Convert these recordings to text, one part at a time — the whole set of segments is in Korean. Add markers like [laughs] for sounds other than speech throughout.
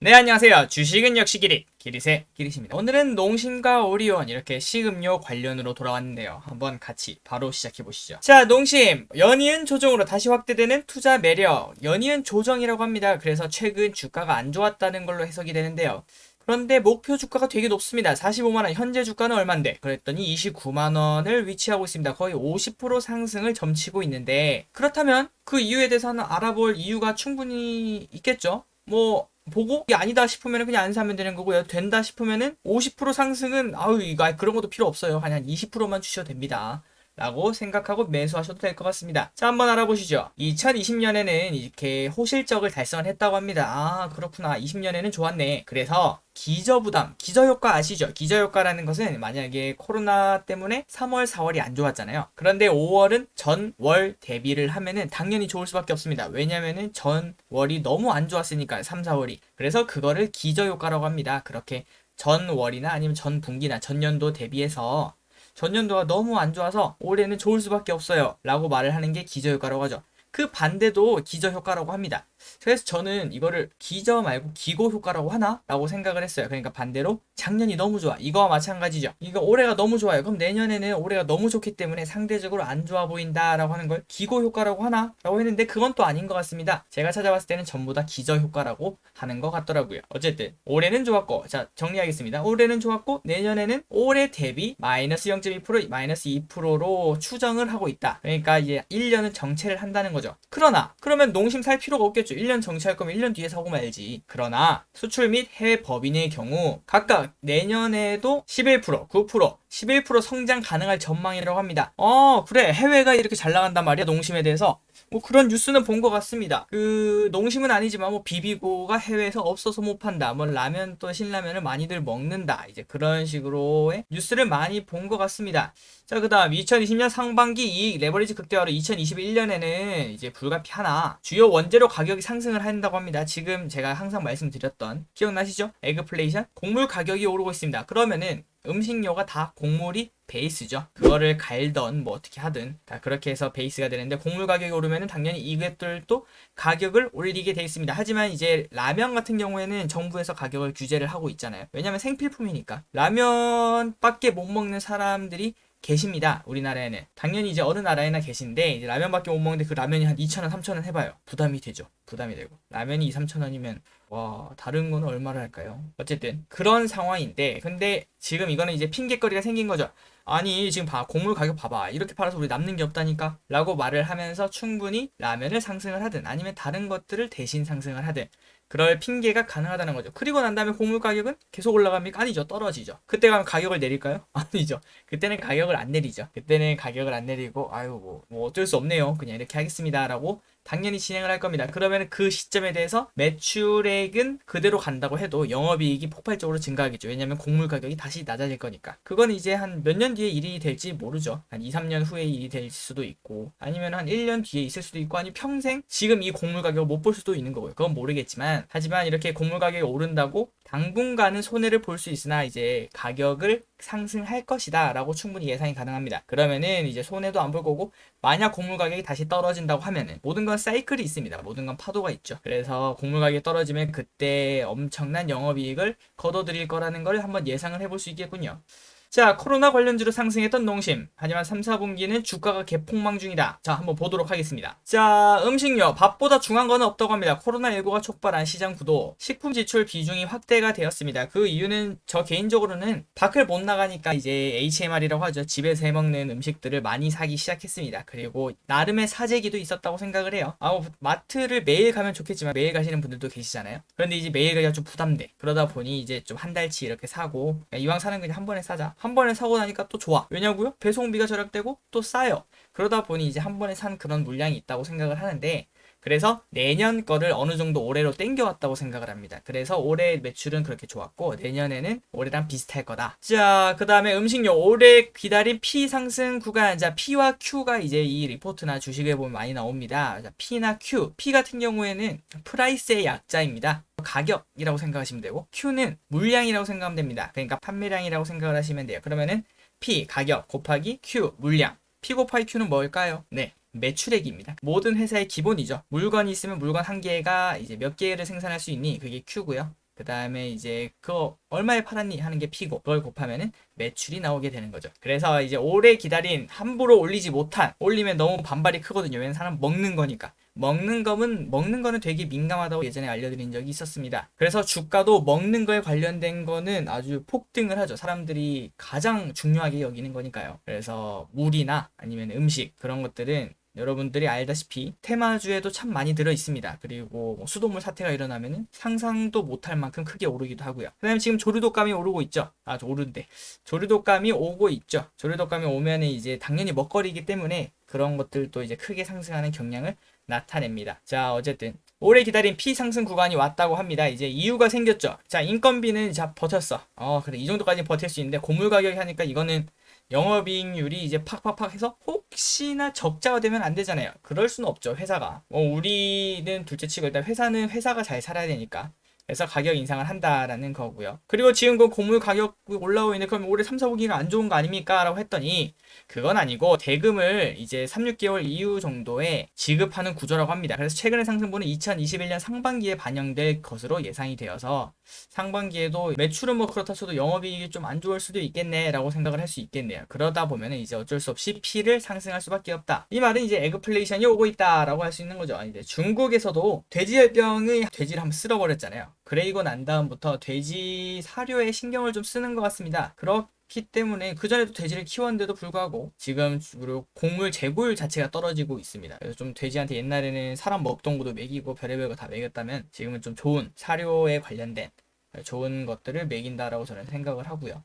네 안녕하세요. 주식은 역시 기릿 기릿의 기릿입니다. 오늘은 농심과 오리온 이렇게 식음료 관련으로 돌아왔는데요. 한번 같이 바로 시작해 보시죠. 자 농심. 연이은 조정으로 다시 확대되는 투자 매력. 연이은 조정이라고 합니다. 그래서 최근 주가가 안 좋았다는 걸로 해석이 되는데요. 그런데 목표 주가가 되게 높습니다. 45만원 현재 주가는 얼만데? 그랬더니 29만원을 위치하고 있습니다. 거의 50% 상승을 점치고 있는데 그렇다면 그 이유에 대해서는 알아볼 이유가 충분히 있겠죠? 뭐 보고 이게 아니다 싶으면 그냥 안 사면 되는 거고요. 된다 싶으면은 50% 상승은 아유 이거 그런 것도 필요 없어요. 그냥 20%만 주셔도 됩니다. 라고 생각하고 매수하셔도 될 것 같습니다. 자, 한번 알아보시죠. 2020년에는 이렇게 호실적을 달성을 했다고 합니다. 아, 그렇구나. 20년에는 좋았네. 그래서 기저부담, 기저효과 아시죠? 기저효과라는 것은 만약에 코로나 때문에 3월, 4월이 안 좋았잖아요. 그런데 5월은 전월 대비를 하면은 당연히 좋을 수밖에 없습니다. 왜냐면은 전월이 너무 안 좋았으니까 3, 4월이. 그래서 그거를 기저효과라고 합니다. 그렇게 전월이나 아니면 전 분기나 전년도 대비해서 전년도가 너무 안 좋아서 올해는 좋을 수밖에 없어요. 라고 말을 하는 게 기저효과라고 하죠. 그 반대도 기저 효과라고 합니다. 그래서 저는 이거를 기저 말고 기고 효과라고 하나? 라고 생각을 했어요. 그러니까 반대로 작년이 너무 좋아. 이거와 마찬가지죠. 이거 올해가 너무 좋아요. 그럼 내년에는 올해가 너무 좋기 때문에 상대적으로 안 좋아 보인다라고 하는 걸 기고 효과라고 하나? 라고 했는데 그건 또 아닌 것 같습니다. 제가 찾아봤을 때는 전부 다 기저 효과라고 하는 것 같더라고요. 어쨌든 올해는 좋았고 자 정리하겠습니다. 올해는 좋았고 내년에는 올해 대비 마이너스 0.2% 마이너스 2%로 추정을 하고 있다. 그러니까 이제 1년은 정체를 한다는 거죠. 그러나 그러면 농심 살 필요가 없겠죠. 1년 정체할 거면 1년 뒤에 사고 말지. 그러나 수출 및 해외 법인의 경우 각각 내년에도 11%, 9%, 11% 성장 가능할 전망이라고 합니다. 어, 그래. 해외가 이렇게 잘 나간단 말이야. 농심에 대해서. 뭐 그런 뉴스는 본 것 같습니다. 그 농심은 아니지만 뭐 비비고가 해외에서 없어서 못 판다. 뭐 라면 또 신라면을 많이들 먹는다. 이제 그런 식으로의 뉴스를 많이 본 것 같습니다. 자, 그다음 2020년 상반기 이익 레버리지 극대화로 2021년에는 이제 불가피하나 주요 원재료 가격이 상승을 한다고 합니다. 지금 제가 항상 말씀드렸던 기억나시죠? 에그플레이션 곡물 가격이 오르고 있습니다. 그러면은 음식료가 다 곡물이 베이스죠. 그거를 갈던 뭐 어떻게 하든 다 그렇게 해서 베이스가 되는데 곡물 가격이 오르면은 당연히 이것들도 가격을 올리게 돼 있습니다. 하지만 이제 라면 같은 경우에는 정부에서 가격을 규제를 하고 있잖아요. 왜냐면 생필품이니까 라면밖에 못 먹는 사람들이 계십니다. 우리나라에는. 당연히 이제 어느 나라에나 계신데 이제 라면밖에 못 먹는데 그 라면이 한 2,000원, 3,000원 해 봐요. 부담이 되죠. 부담이 되고. 라면이 2, 3,000원이면 와 다른 거는 얼마를 할까요? 어쨌든 그런 상황인데 근데 지금 이거는 이제 핑계거리가 생긴 거죠. 아니 지금 봐 곡물 가격 봐봐 이렇게 팔아서 우리 남는 게 없다니까 라고 말을 하면서 충분히 라면을 상승을 하든 아니면 다른 것들을 대신 상승을 하든 그럴 핑계가 가능하다는 거죠. 그리고 난 다음에 곡물 가격은 계속 올라갑니까? 아니죠. 떨어지죠. 그때 가면 가격을 내릴까요? [laughs] 아니죠. 그때는 가격을 안 내리죠. 그때는 가격을 안 내리고 아유 뭐, 뭐 어쩔 수 없네요. 그냥 이렇게 하겠습니다라고 당연히 진행을 할 겁니다. 그러면 그 시점에 대해서 매출액은 그대로 간다고 해도 영업이익이 폭발적으로 증가하겠죠. 왜냐하면 곡물 가격이 다시 낮아질 거니까. 그건 이제 한 몇 년 뒤에 일이 될지 모르죠. 한 2, 3년 후에 일이 될 수도 있고 아니면 한 1년 뒤에 있을 수도 있고 아니면 평생 지금 이 곡물 가격을 못 볼 수도 있는 거고요. 그건 모르겠지만 하지만 이렇게 곡물 가격이 오른다고 당분간은 손해를 볼 수 있으나 이제 가격을 상승할 것이다 라고 충분히 예상이 가능합니다. 그러면은 이제 손해도 안 볼 거고 만약 곡물 가격이 다시 떨어진다고 하면은 모든 건 사이클이 있습니다. 모든 건 파도가 있죠. 그래서 곡물 가격이 떨어지면 그때 엄청난 영업이익을 거둬들일 거라는 걸 한번 예상을 해볼 수 있겠군요. 자, 코로나 관련주로 상승했던 농심. 하지만 3, 4분기는 주가가 개폭망 중이다. 자, 한번 보도록 하겠습니다. 자, 음식료. 밥보다 중요한 건 없다고 합니다. 코로나19가 촉발한 시장 구도. 식품 지출 비중이 확대가 되었습니다. 그 이유는 저 개인적으로는 밖을 못 나가니까 이제 HMR이라고 하죠. 집에서 해 먹는 음식들을 많이 사기 시작했습니다. 그리고 나름의 사재기도 있었다고 생각을 해요. 아, 뭐, 마트를 매일 가면 좋겠지만 매일 가시는 분들도 계시잖아요. 그런데 이제 매일 가기가 좀 부담돼. 그러다 보니 이제 좀 한 달치 이렇게 사고 야, 이왕 사는 그냥 한 번에 사자. 한 번에 사고 나니까 또 좋아. 왜냐고요? 배송비가 절약되고 또 싸요. 그러다 보니 이제 한 번에 산 그런 물량이 있다고 생각을 하는데 그래서 내년 거를 어느 정도 올해로 땡겨왔다고 생각을 합니다. 그래서 올해 매출은 그렇게 좋았고 내년에는 올해랑 비슷할 거다. 자, 그 다음에 음식료 올해 기다린 P 상승 구간. 자, P와 Q가 이제 이 리포트나 주식에 보면 많이 나옵니다. 자, P나 Q. P 같은 경우에는 프라이스의 약자입니다. 가격이라고 생각하시면 되고 Q는 물량이라고 생각하면 됩니다. 그러니까 판매량이라고 생각을 하시면 돼요. 그러면은 P 가격 곱하기 Q 물량. P 곱하기 Q는 뭘까요? 네. 매출액입니다. 모든 회사의 기본이죠. 물건이 있으면 물건 한 개가 이제 몇 개를 생산할 수 있니? 그게 Q고요. 그 다음에 이제 그거 얼마에 팔았니 하는 게 P고 그걸 곱하면은 매출이 나오게 되는 거죠. 그래서 이제 오래 기다린 함부로 올리지 못한 올리면 너무 반발이 크거든요. 왜냐면 사람 먹는 거니까. 먹는 거는 먹는 거는 되게 민감하다고 예전에 알려드린 적이 있었습니다. 그래서 주가도 먹는 거에 관련된 거는 아주 폭등을 하죠. 사람들이 가장 중요하게 여기는 거니까요. 그래서 물이나 아니면 음식 그런 것들은 여러분들이 알다시피 테마주에도 참 많이 들어 있습니다. 그리고 뭐 수돗물 사태가 일어나면은 상상도 못할 만큼 크게 오르기도 하고요. 그다음에 지금 조류독감이 오르고 있죠. 아, 오른데 조류독감이 오고 있죠. 조류독감이 오면은 이제 당연히 먹거리이기 때문에 그런 것들도 이제 크게 상승하는 경향을 나타냅니다. 자, 어쨌든 오래 기다린 피 상승 구간이 왔다고 합니다. 이제 이유가 생겼죠. 자, 인건비는 자 버텼어. 어, 그래 이 정도까지 버틸 수 있는데 고물 가격이 하니까 이거는 영업이익률이 이제 팍팍팍 해서 혹시나 적자가 되면 안 되잖아요. 그럴 수는 없죠, 회사가. 뭐 우리는 둘째 치고 일단 회사는 회사가 잘 살아야 되니까. 그래서 가격 인상을 한다라는 거고요. 그리고 지금 그 고물 가격이 올라오고 있는데 그럼 올해 3, 4분기가 안 좋은 거 아닙니까? 라고 했더니 그건 아니고 대금을 이제 3, 6개월 이후 정도에 지급하는 구조라고 합니다. 그래서 최근의 상승분은 2021년 상반기에 반영될 것으로 예상이 되어서 상반기에도 매출은 뭐 그렇다 쳐도 영업이익이 좀 안 좋을 수도 있겠네라고 생각을 할 수 있겠네요. 그러다 보면 이제 어쩔 수 없이 P를 상승할 수밖에 없다. 이 말은 이제 에그플레이션이 오고 있다라고 할 수 있는 거죠. 이제 중국에서도 돼지열병의 돼지를 한번 쓸어버렸잖아요. 그래이고 난 다음부터 돼지 사료에 신경을 좀 쓰는 것 같습니다. 그렇 기 때문에 그 전에도 돼지를 키웠는데도 불구하고 지금 그리고 곡물 재고율 자체가 떨어지고 있습니다. 그래서 좀 돼지한테 옛날에는 사람 먹던 것도 먹이고 별의별 거 다 먹였다면 지금은 좀 좋은 사료에 관련된 좋은 것들을 먹인다라고 저는 생각을 하고요.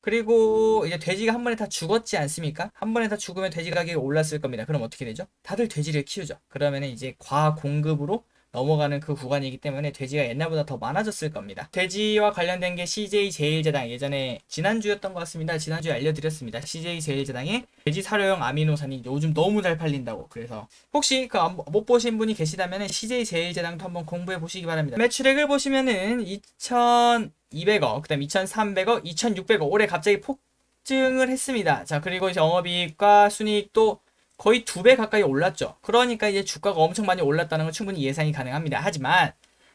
그리고 이제 돼지가 한 번에 다 죽었지 않습니까? 한 번에 다 죽으면 돼지 가격이 올랐을 겁니다. 그럼 어떻게 되죠? 다들 돼지를 키우죠. 그러면 이제 과공급으로 넘어가는 그 구간이기 때문에 돼지가 옛날보다 더 많아졌을 겁니다. 돼지와 관련된 게 CJ 제일제당 예전에 지난주였던 것 같습니다. 지난주에 알려드렸습니다. CJ 제일제당의 돼지 사료용 아미노산이 요즘 너무 잘 팔린다고. 그래서 혹시 그 못 보신 분이 계시다면 CJ 제일제당도 한번 공부해 보시기 바랍니다. 매출액을 보시면은 2,200억, 그다음 2,300억, 2,600억 올해 갑자기 폭증을 했습니다. 자 그리고 이제 영업이익과 순이익도 거의 두 배 가까이 올랐죠. 그러니까 이제 주가가 엄청 많이 올랐다는 건 충분히 예상이 가능합니다. 하지만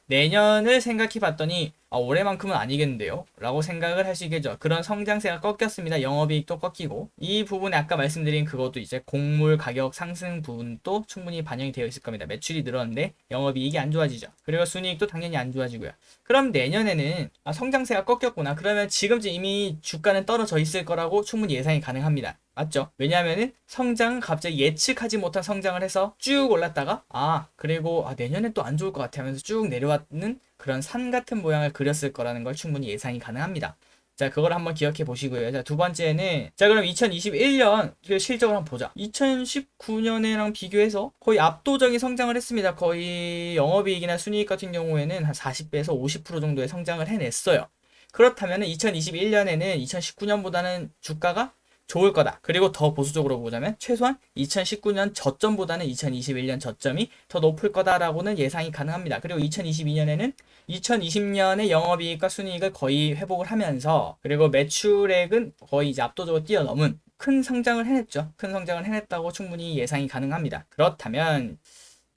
내년을 생각해 봤더니 아, 올해만큼은 아니겠는데요? 라고 생각을 있겠죠. 그런 성장세가 꺾였습니다. 영업이익도 꺾이고 이 부분에 아까 말씀드린 그것도 이제 곡물 가격 상승 부분도 충분히 반영이 되어 있을 겁니다. 매출이 늘었는데 영업이익이 안 좋아지죠. 그리고 순이익도 당연히 안 좋아지고요. 그럼 내년에는 아, 성장세가 꺾였구나. 그러면 지금쯤 이미 주가는 떨어져 있을 거라고 충분히 예상이 가능합니다. 맞죠? 왜냐하면은 성장은 갑자기 예측하지 못한 성장을 해서 쭉 올랐다가 아 그리고 아, 내년엔 또 안 좋을 것 같아 하면서 쭉 내려왔는 그런 산 같은 모양을 그렸을 거라는 걸 충분히 예상이 가능합니다. 자, 그걸 한번 기억해 보시고요. 자, 두 번째는, 자, 그럼 2021년 그 실적을 한번 보자. 2019년에랑 비교해서 거의 압도적인 성장을 했습니다. 거의 영업이익이나 순이익 같은 경우에는 한 40배에서 50% 정도의 성장을 해냈어요. 그렇다면 2021년에는 2019년보다는 주가가 좋을 거다. 그리고 더 보수적으로 보자면 최소한 2019년 저점보다는 2021년 저점이 더 높을 거다라고는 예상이 가능합니다. 그리고 2022년에는 2020년의 영업이익과 순이익을 거의 회복을 하면서 그리고 매출액은 거의 이제 압도적으로 뛰어넘은 큰 성장을 해냈죠. 큰 성장을 해냈다고 충분히 예상이 가능합니다. 그렇다면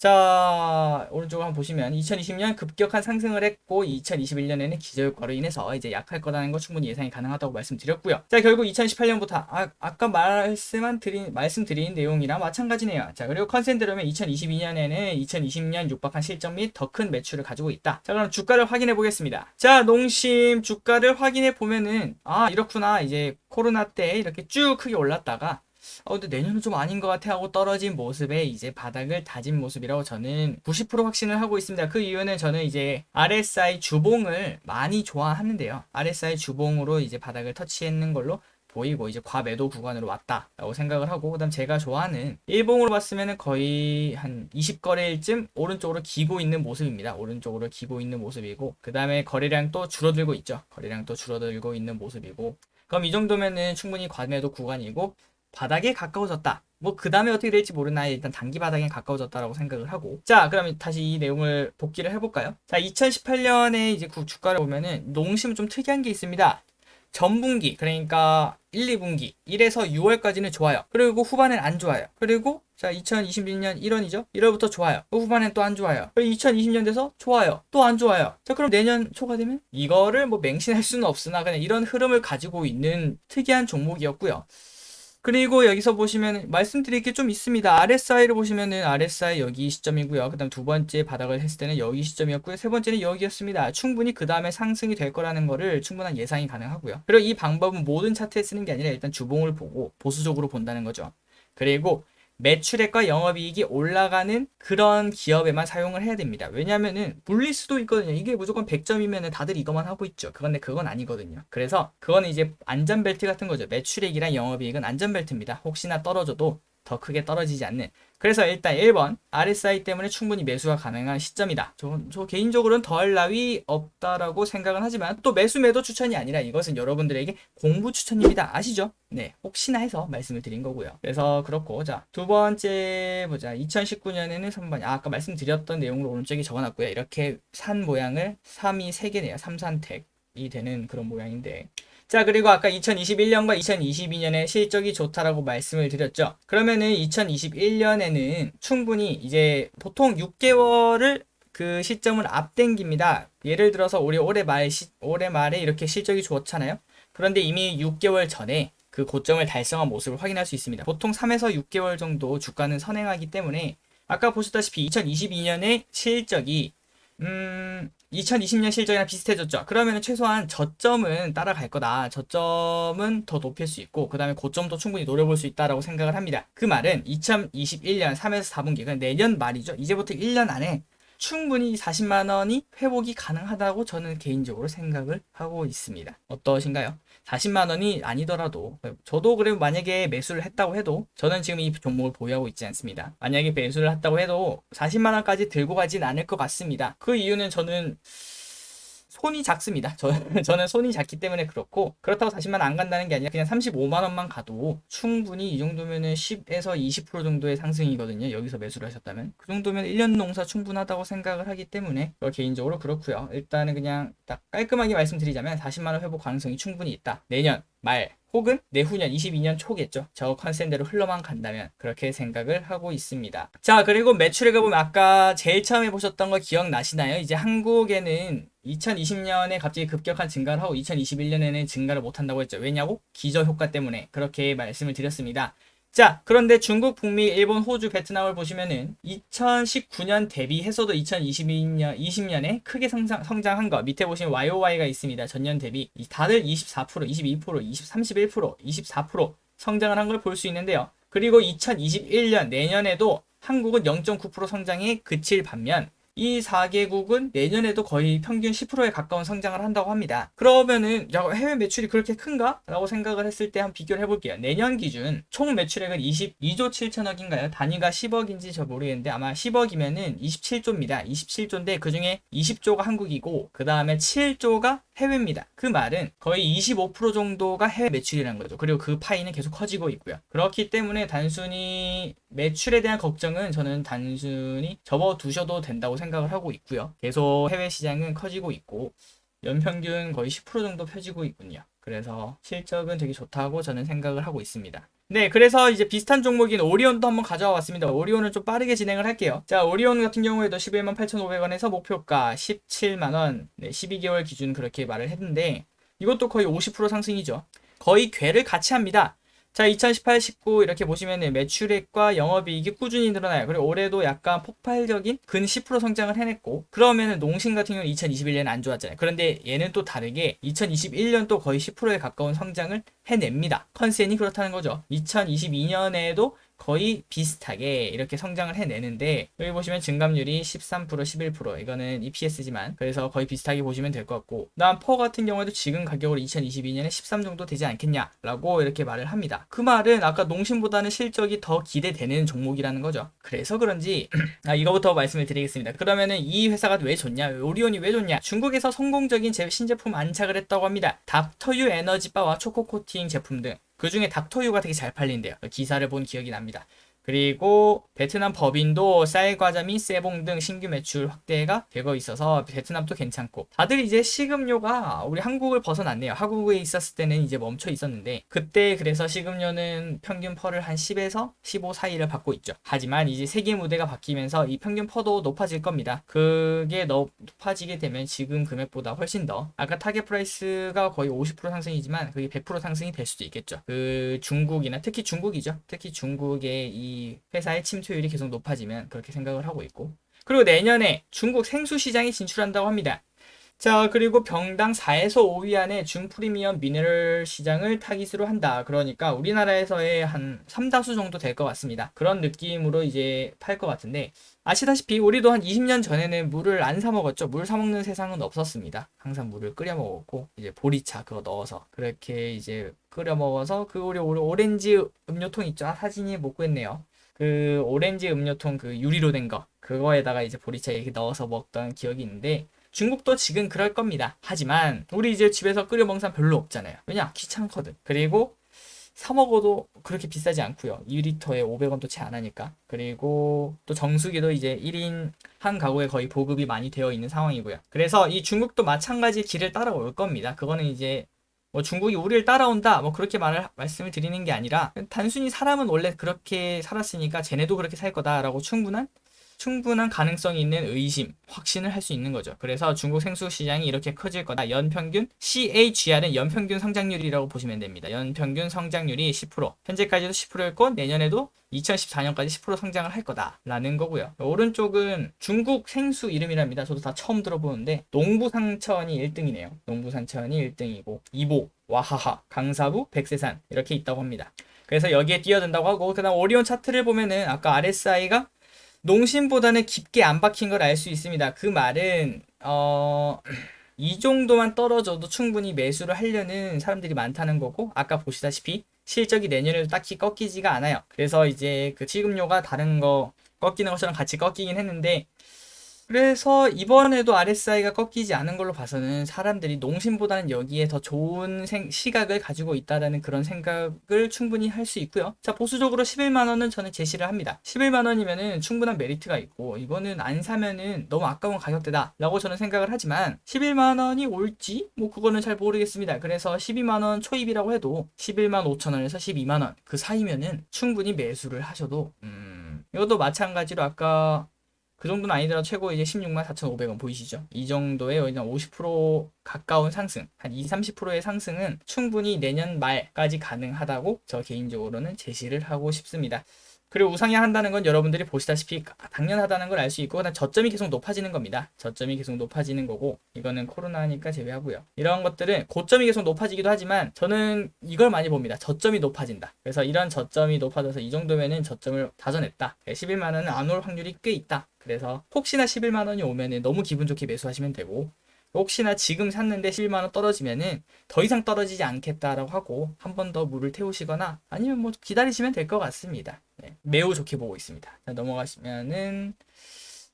자, 오른쪽을 한번 보시면 2020년 급격한 상승을 했고 2021년에는 기저효과로 인해서 이제 약할 거라는 거 충분히 예상이 가능하다고 말씀드렸고요. 자, 결국 2018년부터 아, 아까 말씀한 드린 말씀드린 내용이랑 마찬가지네요. 자, 그리고 컨센트룸은 2022년에는 2020년 육박한 실적 및 더 큰 매출을 가지고 있다. 자, 그럼 주가를 확인해 보겠습니다. 자, 농심 주가를 확인해 보면은 아, 이렇구나. 이제 코로나 때 이렇게 쭉 크게 올랐다가 어, 근데 내년은 좀 아닌 것 같아 하고 떨어진 모습에 이제 바닥을 다진 모습이라고 저는 90% 확신을 하고 있습니다. 그 이유는 저는 이제 RSI 주봉을 많이 좋아하는데요. RSI 주봉으로 이제 바닥을 터치했는 걸로 보이고 이제 과매도 구간으로 왔다라고 생각을 하고 그다음 제가 좋아하는 일봉으로 봤으면 거의 한 20거래일쯤 오른쪽으로 기고 있는 모습입니다. 오른쪽으로 기고 있는 모습이고 그다음에 거래량 또 줄어들고 있죠. 거래량 또 줄어들고 있는 모습이고 그럼 이 정도면은 충분히 과매도 구간이고 바닥에 가까워졌다. 뭐 그 다음에 어떻게 될지 모르나 일단 단기 바닥에 가까워졌다라고 생각을 하고 자 그럼 다시 이 내용을 복기를 해볼까요? 자 2018년에 이제 그 주가를 보면은 농심은 좀 특이한 게 있습니다. 전분기 그러니까 1, 2분기 1에서 6월까지는 좋아요. 그리고 후반엔 안 좋아요. 그리고 자 2026년 1월이죠. 1월부터 좋아요. 그 후반엔 또 안 좋아요. 그리고 2020년 돼서 좋아요. 또 안 좋아요. 자 그럼 내년 초가 되면 이거를 뭐 맹신할 수는 없으나 그냥 이런 흐름을 가지고 있는 특이한 종목이었고요. 그리고 여기서 보시면 말씀드릴 게 좀 있습니다. RSI를 보시면은 RSI 여기 시점이고요. 그다음 두 번째 바닥을 했을 때는 여기 시점이었고요. 세 번째는 여기였습니다. 충분히 그 다음에 상승이 될 거라는 거를 충분한 예상이 가능하고요. 그리고 이 방법은 모든 차트에 쓰는 게 아니라 일단 주봉을 보고 보수적으로 본다는 거죠. 그리고 매출액과 영업이익이 올라가는 그런 기업에만 사용을 해야 됩니다. 왜냐면은 물릴 수도 있거든요. 이게 무조건 100점이면 다들 이것만 하고 있죠. 그건데 그건 아니거든요. 그래서 그거는 이제 안전벨트 같은 거죠. 매출액이랑 영업이익은 안전벨트입니다. 혹시나 떨어져도 더 크게 떨어지지 않는. 그래서 일단 1번 RSI 때문에 충분히 매수가 가능한 시점이다. 저, 저 개인적으로는 더할 나위 없다라고 생각은 하지만 또 매수 매도 추천이 아니라 이것은 여러분들에게 공부 추천입니다. 아시죠? 네, 혹시나 해서 말씀을 드린 거고요. 그래서 그렇고 자 두 번째 보자. 2019년에는 3번 아, 아까 말씀드렸던 내용으로 오른쪽에 적어놨고요. 이렇게 산 모양을 3이 3개네요. 삼산택이 되는 그런 모양인데 자, 그리고 아까 2021년과 2022년에 실적이 좋다라고 말씀을 드렸죠. 그러면은 2021년에는 충분히 이제 보통 6개월을 그 시점을 앞당깁니다. 예를 들어서 올해 올해 말 시, 올해 말에 이렇게 실적이 좋잖아요. 그런데 이미 6개월 전에 그 고점을 달성한 모습을 확인할 수 있습니다. 보통 3에서 6개월 정도 주가는 선행하기 때문에 아까 보셨다시피 2022년의 실적이 음, 2020년 실적이랑 비슷해졌죠. 그러면 최소한 저점은 따라갈 거다. 저점은 더 높일 수 있고, 그 다음에 고점도 충분히 노려볼 수 있다라고 생각을 합니다. 그 말은 2021년 3에서 4분기, 그러니까 내년 말이죠. 이제부터 1년 안에 충분히 40만 원이 회복이 가능하다고 저는 개인적으로 생각을 하고 있습니다. 어떠신가요? 40만 원이 아니더라도 저도 그래 만약에 매수를 했다고 해도 저는 지금 이 종목을 보유하고 있지 않습니다. 만약에 매수를 했다고 해도 40만 원까지 들고 가진 않을 것 같습니다. 그 이유는 저는 손이 작습니다. 저, [laughs] 저는 손이 작기 때문에 그렇고 그렇다고 40만 원안 간다는 게 아니라 그냥 35만 원만 가도 충분히 이 정도면은 10에서 20% 정도의 상승이거든요. 여기서 매수를 하셨다면 그 정도면 1년 농사 충분하다고 생각을 하기 때문에 개인적으로 그렇고요. 일단은 그냥 딱 깔끔하게 말씀드리자면 40만 원 회복 가능성이 충분히 있다. 내년 말 혹은 내후년 22년 초겠죠. 저 컨센트로 흘러만 간다면 그렇게 생각을 하고 있습니다. 자 그리고 매출액을 보면 아까 제일 처음에 보셨던 거 기억나시나요? 이제 한국에는 2020년에 갑자기 급격한 증가를 하고 2021년에는 증가를 못한다고 했죠. 왜냐고? 기저 효과 때문에 그렇게 말씀을 드렸습니다. 자, 그런데 중국, 북미, 일본, 호주, 베트남을 보시면은 2019년 대비해서도 2022년, 20년에 크게 성장, 성장한 거 밑에 보시면 YOY가 있습니다. 전년 대비 다들 24%, 22%, 20, 31%, 24% 성장을 한 걸 볼 수 있는데요. 그리고 2021년 내년에도 한국은 0.9% 성장에 그칠 반면 이 4개국은 내년에도 거의 평균 10%에 가까운 성장을 한다고 합니다. 그러면은 야, 해외 매출이 그렇게 큰가? 라고 생각을 했을 때 한번 비교를 해볼게요. 내년 기준 총 매출액은 22조 7천억인가요? 단위가 10억인지 저 모르겠는데 아마 10억이면은 27조입니다. 27조인데 그 중에 20조가 한국이고 그 다음에 7조가 해외입니다. 그 말은 거의 25% 정도가 해외 매출이라는 거죠. 그리고 그 파이는 계속 커지고 있고요. 그렇기 때문에 단순히 매출에 대한 걱정은 저는 단순히 접어두셔도 된다고 생각 을 하고 있고요. 계속 해외 시장은 커지고 있고 연평균 거의 10% 정도 펴지고 있군요. 그래서 실적은 되게 좋다고 저는 생각을 하고 있습니다. 네, 그래서 이제 비슷한 종목인 오리온도 한번 가져와 봤습니다. 오리온은 좀 빠르게 진행을 할게요. 자, 오리온 같은 경우에도 11만 8,500원에서 목표가 17만원, 네, 12개월 기준 그렇게 말을 했는데, 이것도 거의 50% 상승이죠. 거의 괴를 같이 합니다. 자, 2018, 19 이렇게 보시면 매출액과 영업이익이 꾸준히 늘어나요. 그리고 올해도 약간 폭발적인 근 10% 성장을 해냈고 그러면은 농심 같은 경우는 2021년 안 좋았잖아요. 그런데 얘는 또 다르게 2021년 또 거의 10%에 가까운 성장을 해냅니다. 컨센이 그렇다는 거죠. 2022년에도 거의 비슷하게 이렇게 성장을 해내는데 여기 보시면 증감률이 13% 11% 이거는 EPS지만 그래서 거의 비슷하게 보시면 될 것 같고. 다음 퍼 같은 경우에도 지금 가격으로 2022년에 13 정도 되지 않겠냐 라고 이렇게 말을 합니다. 그 말은 아까 농심보다는 실적이 더 기대되는 종목이라는 거죠. 그래서 그런지 [clears throat] 아 이거부터 말씀을 드리겠습니다. 그러면은 이 회사가 왜 좋냐 오리온이 왜 좋냐. 중국에서 성공적인 신제품 안착을 했다고 합니다. 닥터유 에너지바와 초코코팅 제품 등 그 중에 닥터유가 되게 잘 팔린대요. 기사를 본 기억이 납니다. 그리고 베트남 법인도 쌀 과자 및 쇠봉 등 신규 매출 확대가 되고 있어서 베트남도 괜찮고 다들 이제 식음료가 우리 한국을 벗어났네요. 한국에 있었을 때는 이제 멈춰 있었는데 그때 그래서 식음료는 평균 퍼를 한 10에서 15 사이를 받고 있죠. 하지만 이제 세계 무대가 바뀌면서 이 평균 퍼도 높아질 겁니다. 그게 너- 높아지게 되면 지금 금액보다 훨씬 더 아까 타겟 프라이스가 거의 50% 상승이지만 그게 100% 상승이 될 수도 있겠죠. 그 중국이나 특히 중국이죠. 특히 중국의 이 회사의 침투율이 계속 높아지면 그렇게 생각을 하고 있고 그리고 내년에 중국 생수 시장에 진출한다고 합니다. 자, 그리고 병당 4에서 5위 안에 준프리미엄 미네랄 시장을 타깃으로 한다. 그러니까 우리나라에서의 한 3다수 정도 될 것 같습니다. 그런 느낌으로 이제 팔 것 같은데, 아시다시피 우리도 한 20년 전에는 물을 안 사 먹었죠. 물 사 먹는 세상은 없었습니다. 항상 물을 끓여 먹었고, 이제 보리차 그거 넣어서 그렇게 이제 끓여 먹어서 그 우리 오렌지 음료통 있죠. 아, 사진이 못 구했네요. 그 오렌지 음료통 그 유리로 된 거. 그거에다가 이제 보리차 이렇게 넣어서 먹던 기억이 있는데, 중국도 지금 그럴 겁니다. 하지만 우리 이제 집에서 끓여 먹는 사람 별로 없잖아요. 왜냐? 귀찮거든. 그리고 사 먹어도 그렇게 비싸지 않고요. 2리터에 500원도 채 안 하니까. 그리고 또 정수기도 이제 1인 한 가구에 거의 보급이 많이 되어 있는 상황이고요. 그래서 이 중국도 마찬가지 길을 따라올 겁니다. 그거는 이제 뭐 중국이 우리를 따라온다 뭐 그렇게 말을 말씀을 드리는 게 아니라 단순히 사람은 원래 그렇게 살았으니까 쟤네도 그렇게 살 거다라고 충분한 충분한 가능성이 있는 의심, 확신을 할 수 있는 거죠. 그래서 중국 생수 시장이 이렇게 커질 거다. 연평균 CAGR은 연평균 성장률이라고 보시면 됩니다. 연평균 성장률이 10%. 현재까지도 10%였고 내년에도 2014년까지 10% 성장을 할 거다라는 거고요. 오른쪽은 중국 생수 이름이랍니다. 저도 다 처음 들어보는데 농부상천이 1등이네요. 농부상천이 1등이고 이보, 와하하, 강사부, 백세산 이렇게 있다고 합니다. 그래서 여기에 뛰어든다고 하고 그다음 오리온 차트를 보면은 아까 RSI가 농심보다는 깊게 안 박힌 걸 알 수 있습니다. 그 말은 어. 이 정도만 떨어져도 충분히 매수를 하려는 사람들이 많다는 거고 아까 보시다시피 실적이 내년에도 딱히 꺾이지가 않아요. 그래서 이제 그 지급료가 다른 거 꺾이는 것처럼 같이 꺾이긴 했는데 그래서 이번에도 RSI가 꺾이지 않은 걸로 봐서는 사람들이 농심보다는 여기에 더 좋은 생- 시각을 가지고 있다라는 그런 생각을 충분히 할 수 있고요. 자, 보수적으로 11만 원은 저는 제시를 합니다. 11만 원이면은 충분한 메리트가 있고 이거는 안 사면은 너무 아까운 가격대다라고 저는 생각을 하지만 11만 원이 올지 뭐 그거는 잘 모르겠습니다. 그래서 12만 원 초입이라고 해도 11만 5천 원에서 12만 원 그 사이면은 충분히 매수를 하셔도 음, 이것도 마찬가지로 아까 그 정도는 아니더라도 최고 이제 16만 4,500원 보이시죠? 이 정도의 그냥 50% 가까운 상승, 한 2, 30%의 상승은 충분히 내년 말까지 가능하다고 저 개인적으로는 제시를 하고 싶습니다. 그리고 우상향 한다는 건 여러분들이 보시다시피 당연하다는 걸 알 수 있고 저점이 계속 높아지는 겁니다. 저점이 계속 높아지는 거고 이거는 코로나니까 제외하고요. 이런 것들은 고점이 계속 높아지기도 하지만 저는 이걸 많이 봅니다. 저점이 높아진다. 그래서 이런 저점이 높아져서 이 정도면은 저점을 다져냈다. 11만 원은 안 올 확률이 꽤 있다. 그래서 혹시나 11만 원이 오면은 너무 기분 좋게 매수하시면 되고 혹시나 지금 샀는데 11만 원 떨어지면은 더 이상 떨어지지 않겠다라고 하고 한 번 더 물을 태우시거나 아니면 뭐 기다리시면 될 것 같습니다. 네, 매우 좋게 보고 있습니다. 자, 넘어가시면은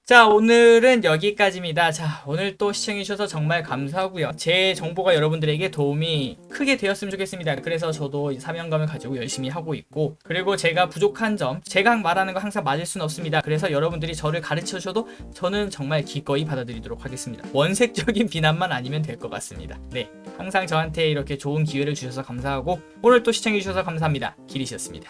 자, 오늘은 여기까지입니다. 자, 오늘 또 시청해주셔서 정말 감사하고요. 제 정보가 여러분들에게 도움이 크게 되었으면 좋겠습니다. 그래서 저도 이 사명감을 가지고 열심히 하고 있고, 그리고 제가 부족한 점, 제가 말하는 거 항상 맞을 수는 없습니다. 그래서 여러분들이 저를 가르쳐 주셔도 저는 정말 기꺼이 받아들이도록 하겠습니다. 원색적인 비난만 아니면 될 것 같습니다. 네. 항상 저한테 이렇게 좋은 기회를 주셔서 감사하고, 오늘 또 시청해주셔서 감사합니다. 길이셨습니다.